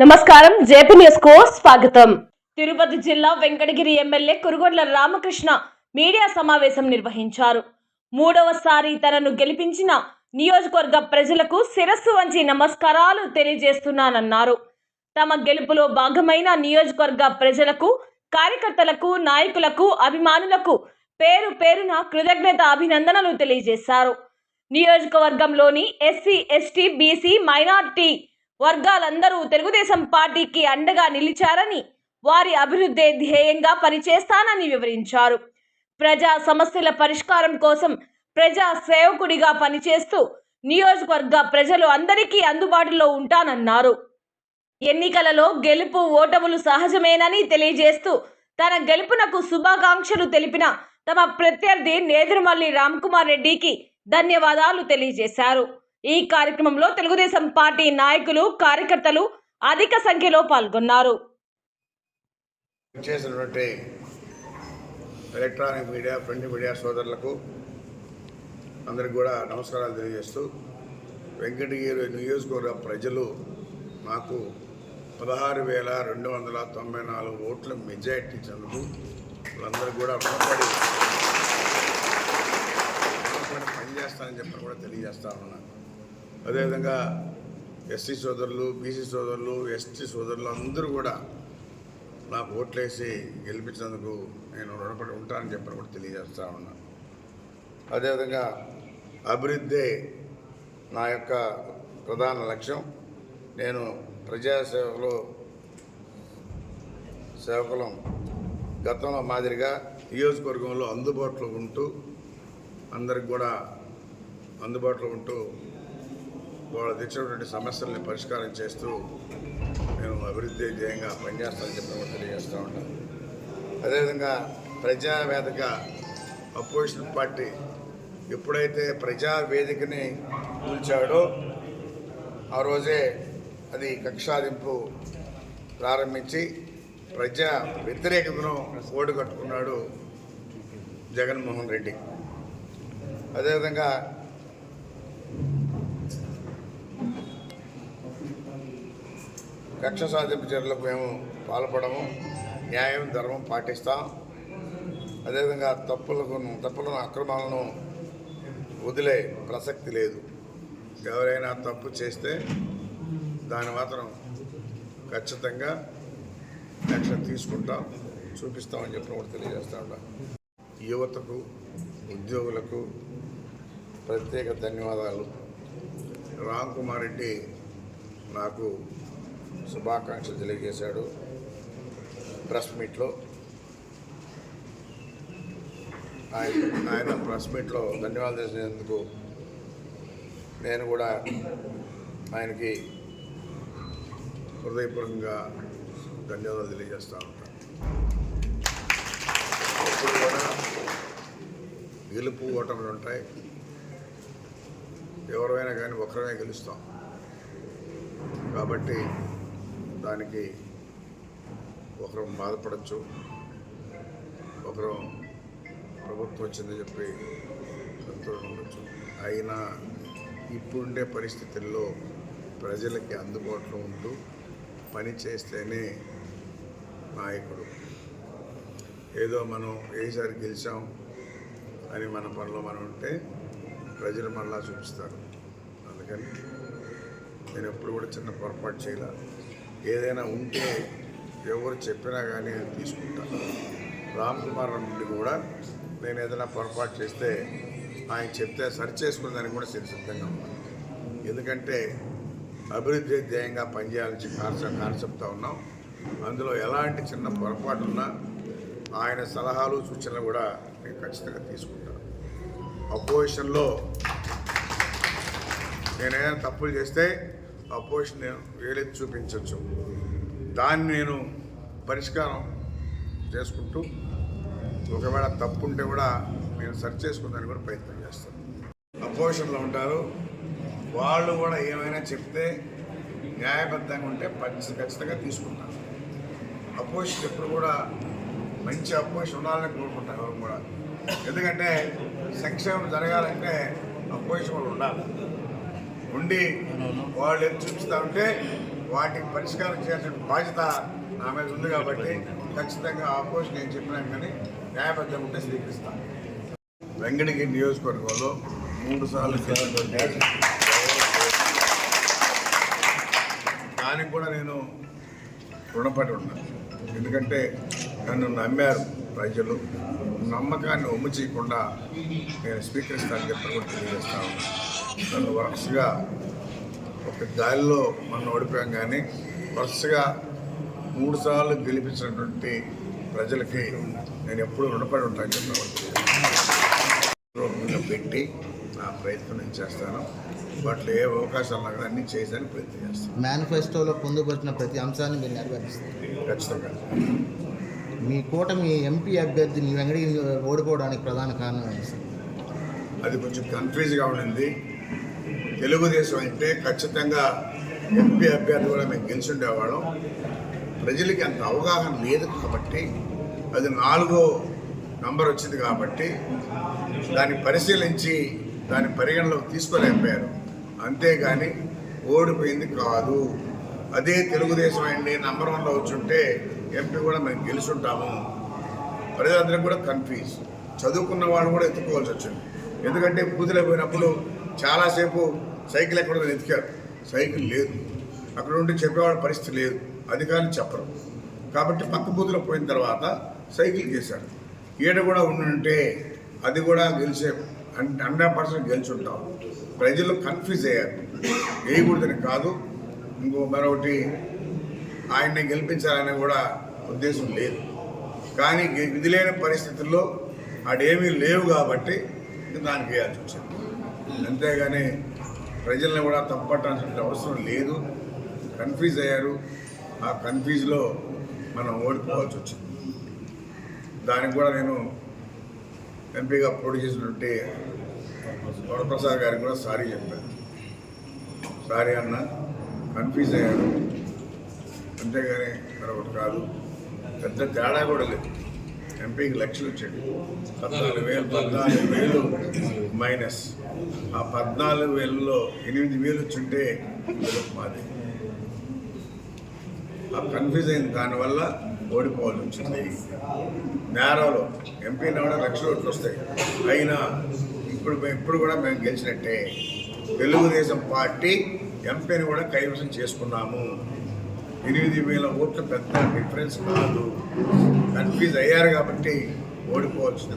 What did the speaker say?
నమస్కారం జేపీ న్యూస్కు స్వాగతం. తిరుపతి జిల్లా Venkatagiri M L A Kurugondla Ramakrishna media సమావేశం నిర్వహించారు. మూడవసారి తనను గెలిపించిన నియోజకవర్గ ప్రజలకు శిరస్సు వంచి నమస్కారాలు తెలియజేస్తున్నానన్నారు. తమ గెలుపులో భాగమైన నియోజకవర్గ ప్రజలకు కార్యకర్తలకు నాయకులకు అభిమానులకు పేరు పేరున కృతజ్ఞత అభినందనలు తెలియజేశారు. నియోజకవర్గంలోని ఎస్సీ ఎస్టీ బీసీ మైనార్టీ వర్గాలందరూ తెలుగుదేశం పార్టీకి అండగా నిలిచారని వారి అభివృద్ధి ధ్యేయంగా పనిచేస్తానని వివరించారు. ప్రజా సమస్యల పరిష్కారం కోసం ప్రజా సేవకుడిగా పనిచేస్తూ నియోజకవర్గ ప్రజలు అందరికీ అందుబాటులో ఉంటానన్నారు. ఎన్నికలలో గెలుపు ఓటములు సహజమేనని తెలియజేస్తూ తన గెలుపునకు శుభాకాంక్షలు తెలిపిన తమ ప్రత్యర్థి నేదురుమల్లి రామ్కుమార్ రెడ్డికి ధన్యవాదాలు తెలియజేశారు. ఈ కార్యక్రమంలో తెలుగుదేశం పార్టీ నాయకులు కార్యకర్తలు అధిక సంఖ్యలో పాల్గొన్నారు. చేసినటువంటి ఎలక్ట్రానిక్ మీడియా ప్రింట్ మీడియా సోదరులకు అందరికి కూడా నమస్కారాలు తెలియజేస్తూ వెంకటగిరి నియోజకవర్గ ప్రజలు నాకు పదహారు వేల రెండు వందల తొంభై నాలుగు ఓట్ల మెజార్టీ ఇచ్చినందుకు వాళ్ళందరూ కూడా రుణపడి పనిచేస్తానని చెప్పి కూడా తెలియజేస్తా ఉన్నాను. అదేవిధంగా ఎస్సీ సోదరులు బీసీ సోదరులు ఎస్టీ సోదరులు అందరూ కూడా నాకు ఓట్లేసి గెలిపించినందుకు నేను రుణపడి ఉంటానని చెప్పని కూడా తెలియజేస్తా ఉన్నాను అదేవిధంగా అభివృద్ధి నా యొక్క ప్రధాన లక్ష్యం. నేను ప్రజాసేవలో సేవకులం గతంలో మాదిరిగా నియోజకవర్గంలో అందుబాటులో ఉంటూ అందరికి కూడా అందుబాటులో ఉంటూ తెచ్చినటువంటి సమస్యల్ని పరిష్కారం చేస్తూ నేను అభివృద్ధి ధ్యేయంగా పనిచేస్తామని చెప్పి కూడా తెలియజేస్తూ ఉంటాం అదేవిధంగా ప్రజావేదిక అపోజిషన్ పార్టీ ఎప్పుడైతే ప్రజా వేదికని కూల్చాడో ఆ రోజే అది కక్షాదింపు ప్రారంభించి ప్రజా వ్యతిరేకతను ఓటు కట్టుకున్నాడు జగన్మోహన్ రెడ్డి. అదేవిధంగా కక్ష సాధింపు చర్యలకు మేము పాల్పడము న్యాయం ధర్మం పాటిస్తాం. అదేవిధంగా తప్పులకు తప్పులను అక్రమాలను వదిలే ప్రసక్తి లేదు. ఎవరైనా తప్పు చేస్తే దాన్ని మాత్రం ఖచ్చితంగా యాక్షన్ తీసుకుంటాం చూపిస్తామని చెప్పి కూడా తెలియజేస్తా యువతకు ఉద్యోగులకు ప్రత్యేక ధన్యవాదాలు. రామ్ కుమార్ రెడ్డి నాకు శుభాకాంక్షలు తెలియజేశాడు ప్రెస్ మీట్లో. ఆయన ఆయన ప్రెస్ మీట్లో ధన్యవాదాలు చేసినందుకు నేను కూడా ఆయనకి హృదయపూర్వకంగా ధన్యవాదాలు తెలియజేస్తా ఉంటాను ఎప్పుడు కూడా గెలుపు ఓటములు ఉంటాయి. ఎవరైనా కానీ ఒకరమే గెలుస్తాం. కాబట్టి దానికి ఒకరు బాధపడచ్చు. ఒకరు ప్రభుత్వం వచ్చిందని చెప్పి ఉండొచ్చు. అయినా ఇప్పుడుండే పరిస్థితుల్లో ప్రజలకి అందుబాటులో ఉంటూ పని చేస్తేనే నాయకుడు. ఏదో మనం ఏసారి గెలిచాం అని మన పనిలో మనం ఉంటే ప్రజలు మళ్ళా చూపిస్తారు. అందుకని నేను ఎప్పుడు కూడా చిన్న పొరపాటు చేయాలి. ఏదైనా ఉంటే ఎవరు చెప్పినా కానీ నేను తీసుకుంటాను రామ్ కుమార్ నుండి కూడా నేను ఏదైనా పొరపాటు చేస్తే ఆయన చెప్తే సరి చేసుకునేదానికి కూడా సిద్ధంగా ఉన్నాను ఎందుకంటే అభివృద్ధి ధ్యేయంగా పనిచేయాలని కాన్సెప్ట్ కాన్సెప్ట్తో ఉన్నాం. అందులో ఎలాంటి చిన్న పొరపాటు ఉన్నా ఆయన సలహాలు సూచనలు కూడా నేను ఖచ్చితంగా తీసుకుంటాను అపోజిషన్లో నేను తప్పులు చేస్తే అపోజిషన్ నేను వేలెత్తి చూపించవచ్చు దాన్ని నేను పరిష్కారం చేసుకుంటూ ఒకవేళ తప్పు ఉంటే కూడా నేను సరి చేసుకుందానికి కూడా ప్రయత్నం చేస్తాను. అపోజిషన్లో ఉంటారు. వాళ్ళు కూడా ఏమైనా చెప్తే న్యాయబద్ధంగా ఉంటే పచ్చి ఖచ్చితంగా తీసుకుంటాను అపోజిషన్ ఎప్పుడు కూడా మంచి అపోజిషన్ ఉండాలని కోరుకుంటాను ఎవరు కూడా. ఎందుకంటే సంక్షేమం జరగాలంటే అపోజిషన్ వాళ్ళు ఉండాలి. ఉండి వాళ్ళు ఎత్తు చూపిస్తూ ఉంటే వాటికి పరిష్కారం చేయాల్సిన బాధ్యత నా మీద ఉంది కాబట్టి ఖచ్చితంగా ఆపోజిట్ నేను చెప్పినా కానీ న్యాయబద్ధం ఉంటే స్వీకరిస్తాను వెంకటగిరి నియోజకవర్గంలో మూడు సార్లు దానికి కూడా నేను రుణపడి ఉన్నాను. ఎందుకంటే నన్ను నమ్మారు ప్రజలు. నమ్మకాన్ని ఒమ్ము చేయకుండా నేను స్వీకరిస్తానని చెప్పి కూడా తెలియజేస్తా ఉన్నాను. నన్ను వరుసగా ఒక గాలిలో మనం ఓడిపోయాం కానీ వరుసగా మూడు సార్లు గెలిపించినటువంటి ప్రజలకి నేను ఎప్పుడూ రుణపడి ఉంటాను చెప్పి కూడా తెలియజేస్తాను. రూపంగా పెట్టి నా ప్రయత్నం నేను చేస్తాను. వాటిలో ఏ అవకాశాలు నాకు అన్నీ చేసేందుకు ప్రయత్నం చేస్తాను. మేనిఫెస్టోలో పొందుపరిచిన ప్రతి అంశాన్ని మీరు నెరవేరుస్తారు. ఖచ్చితంగా. మీ కూటమి ఎంపీ అభ్యర్థిని వెంకటగిరి ఓడిపోవడానికి ప్రధాన కారణం? అది కొంచెం కన్ఫ్యూజ్గా ఉండింది. తెలుగుదేశం అంటే ఖచ్చితంగా ఎంపీ అభ్యర్థి కూడా మేము గెలిచిండేవాళ్ళం. ప్రజలకి అంత అవగాహన లేదు కాబట్టి అది నాలుగో నంబర్ వచ్చింది కాబట్టి దాన్ని పరిశీలించి దాన్ని పరిగణలోకి తీసుకోలేకపోయారు. అంతేగాని ఓడిపోయింది కాదు. అదే తెలుగుదేశం అండి నంబర్ వన్లో వచ్చుంటే ఎంపీ కూడా మేము గెలుచుంటాము. ప్రజలందరికీ కూడా కన్ఫ్యూజ్. చదువుకున్న వాళ్ళు కూడా ఎత్తుకోవాల్సి వచ్చింది. ఎందుకంటే బూతులో పోయినప్పుడు చాలాసేపు సైకిల్ ఎక్కడ వెతికారు. ఎతికారు సైకిల్ లేదు. అక్కడ ఉండి చెప్పేవాళ్ళ పరిస్థితి లేదు. అధికారులు చెప్పరు. కాబట్టి పక్క బూతులో పోయిన తర్వాత సైకిల్ చేశారు ఈడ కూడా ఉండుంటే అది కూడా గెలిచే హండ్రెడ్ పర్సెంట్ గెలిచి ప్రజలు కన్ఫ్యూజ్ అయ్యారు. వేయకూడదని కాదు. ఇంకో మరొకటి ఆయన్ని గెలిపించాలనే కూడా ఉద్దేశం లేదు. కానీ గె- విధి లేని పరిస్థితుల్లో ఆడేమీ లేవు కాబట్టి దానికి వేయాల్సి వచ్చింది. అంతేగాని ప్రజల్ని కూడా తప్పట్టాల్సిన అవసరం లేదు. కన్ఫ్యూజ్ అయ్యారు. ఆ కన్ఫ్యూజ్లో మనం ఓడిపోవాల్సి వచ్చింది. దానికి కూడా నేను ఎంపీగా పోటీ చేసినట్టు వరప్రసాద్ గారికి కూడా సారీ చెప్పాను. సారీ అన్న కన్ఫ్యూజ్ అయ్యాను అంతేగాని మరొకటి కాదు పెద్ద తేడా కూడా లేదు. ఎంపీకి లక్షలు వచ్చాడు పద్నాలుగు వేలు పద్నాలుగు వేలు. మైనస్ ఆ పద్నాలుగు వేలలో ఎనిమిది వేలు వచ్చుంటే మాది. ఆ కన్ఫ్యూజ్ అయిన దానివల్ల ఓడిపోవాల్సి వచ్చింది. నేరాలో ఎంపీ కూడా లక్ష ఓట్లు వస్తాయి. అయినా ఇప్పుడు ఇప్పుడు కూడా మేము గెలిచినట్టే. తెలుగుదేశం పార్టీ ఎంపీని కూడా కైవసం చేసుకున్నాము. ఎనిమిది వేల ఓట్ల పెద్ద డిఫరెన్స్ కాదు. కన్ఫ్యూజ్ అయ్యారు కాబట్టి ఓడిపోవాల్సిన